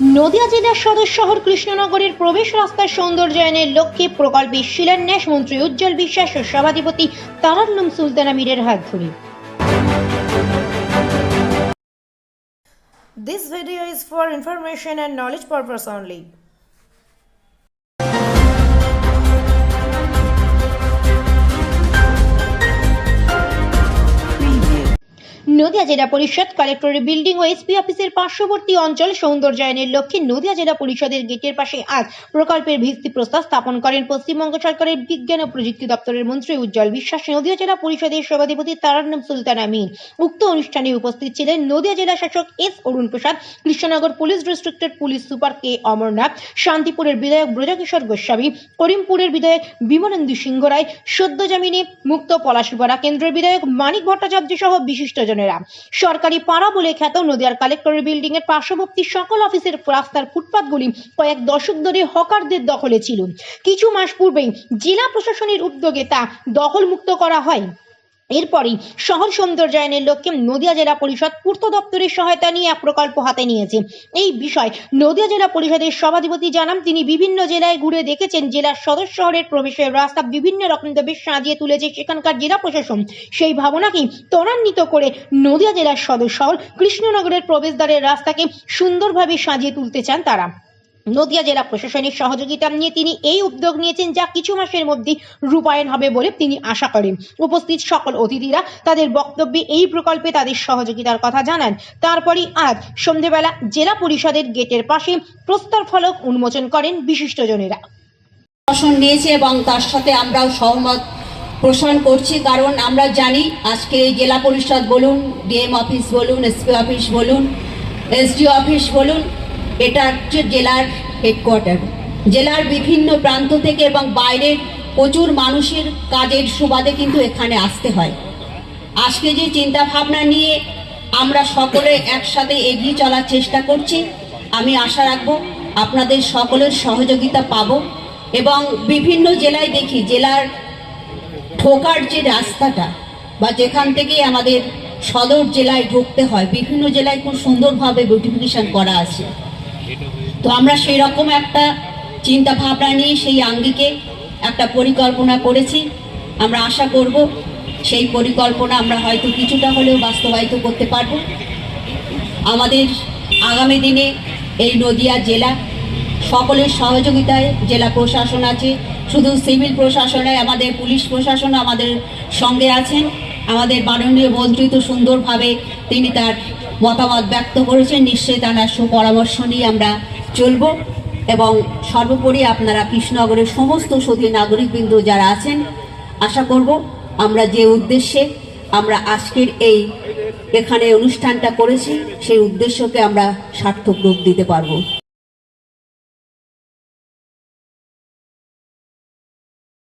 নদিয়া জেলার সদর শহর কৃষ্ণনগরের প্রবেশ রাস্তার সৌন্দর্যায়নের লক্ষ্যে প্রকল্পের শিলান্যাস মন্ত্রী উজ্জ্বল বিশ্বাস ও সভাধিপতি তারান্নম সুলতানা মীরের হাত ধরে This video is for information and knowledge purpose only. Nadia জেলা পরিষদ কালেক্টরের বিল্ডিং ও এসপি অফিসের পার্শ্ববর্তী অঞ্চল সৌন্দর্যায়নের লক্ষ্যে নদিয়া জেলা পরিষদের গেটের পাশে আজ প্রকল্পের ভিত্তি প্রস্তাব স্থাপন করেন পশ্চিমবঙ্গ সরকারের বিজ্ঞান ও প্রযুক্তি দপ্তরের মন্ত্রী উজ্জ্বল বিশ্বাস। নদিয়া জেলা পরিষদের সভাধিপতি তারান্নম সুলতান আমিন উক্ত অনুষ্ঠানে উপস্থিত ছিলেন নদিয়া জেলা শাসক এস অরুণ প্রসাদ, কৃষ্ণনগর পুলিশ ডিস্ট্রিক্টের পুলিশ সুপার কে অমরনাথ, শান্তিপুরের বিধায়ক ব্রজকিশোর গোস্বামী, করিমপুরের বিধায়ক বিমলেন্দু সিংহ রায়, সদ্য জামিনে মুক্ত পলাশিপাড়া কেন্দ্রের বিধায়ক মানিক ভট্টাচার্য সহ বিশিষ্টজনেরা সরকারি পাড়া বলে খ্যাত নদিয়ার কালেক্টরের বিল্ডিং এর পার্শ্ববর্তী সকল অফিসের রাস্তার ফুটপাতগুলি কয়েক দশক ধরে হকারদের দখলে ছিল। কিছু মাস পূর্বেই জেলা প্রশাসনের উদ্যোগে তা দখলমুক্ত করা হয়। এরপরই শহর সৌন্দর্যায়নের লক্ষ্যে নদিয়া জেলা পরিষদ পূর্ত দপ্তরের সহায়তা নিয়ে এক প্রকল্প হাতে নিয়েছে। এই বিষয় নদিয়া জেলা পরিষদের সভাধিপতি জানান, তিনি বিভিন্ন জেলায় ঘুরে দেখেছেন জেলার সদর শহরের প্রবেশের রাস্তা বিভিন্ন রকমভাবে সাজিয়ে তুলেছে সেখানকার জেলা প্রশাসন। সেই ভাবনাকেই ত্বরান্বিত করে নদিয়া জেলার সদর শহর কৃষ্ণনগরের প্রবেশদ্বারের রাস্তাকে সুন্দরভাবে সাজিয়ে তুলতে চান তারা। নদিয়া জেলা প্রশাসনের সহযোগিতা নিয়ে তিনি এই উদ্যোগ নিয়েছেন যা কিছু মাসের মধ্যে রূপায়ণ হবে বলে তিনি আশা করেন। উপস্থিত সকল অতিথিরা তাদের বক্তব্যে এই প্রকল্পে তাদের সহযোগিতার কথা জানান। তারপরই আজ সন্ধেবেলা জেলা পরিষদের গেটের পাশে প্রস্তর ফলক উন্মোচন করেন বিশিষ্টজনেরা। শাসন নিয়েছে এবং তার সাথে আমরাও সহমত পোষণ করছি, কারণ আমরা জানি আজকে জেলা পরিষদ বলুন, ডিএম অফিস বলুন, এসপি অফিস বলুন, এসডিও অফিস বলুন এটা হচ্ছে জেলার হেডকোয়ার্টার জেলার বিভিন্ন প্রান্ত থেকে এবং বাইরের প্রচুর মানুষের কাজের সুবাদে কিন্তু এখানে আসতে হয়। আজকে যে চিন্তা ভাবনা নিয়ে আমরা সকলে একসাথে এগিয়ে চলার চেষ্টা করছি, আমি আশা রাখব আপনাদের সকলের সহযোগিতা পাব এবং বিভিন্ন জেলায় দেখি, জেলার ঢোকার যে রাস্তাটা বা যেখান থেকে আমাদের সদর জেলায় ঢুকতে হয়, বিভিন্ন জেলায় খুব সুন্দরভাবে বিউটিফিকেশন করা আছে। তো আমরা সেই রকম একটা চিন্তা ভাবনা নিয়ে সেই আঙ্গিকে একটা পরিকল্পনা করেছি। আমরা আশা করব সেই পরিকল্পনা আমরা হয়তো কিছুটা হলেও বাস্তবায়িত করতে পারব। আমাদের আগামী দিনে এই নদিয়া জেলা সকলের সহযোগিতায় জেলা প্রশাসন আছে, শুধু সিভিল প্রশাসনে আমাদের পুলিশ প্রশাসন আমাদের সঙ্গে আছেন। আমাদের মাননীয় মন্ত্রী তো সুন্দরভাবে তিনি তার মতামত ব্যক্ত করেছেন, নিশ্চয়ই তারা সুপরামর্শ নিয়ে আমরা চলব। এবং সর্বোপরি আপনারা কৃষ্ণনগরের সমস্ত সতী নাগরিকবৃন্দ যারা আছেন, আশা করব আমরা যে উদ্দেশ্যে আমরা আজকের এই এখানে অনুষ্ঠানটা করেছি, সেই উদ্দেশ্যকে আমরা সার্থক রূপ দিতে পারব।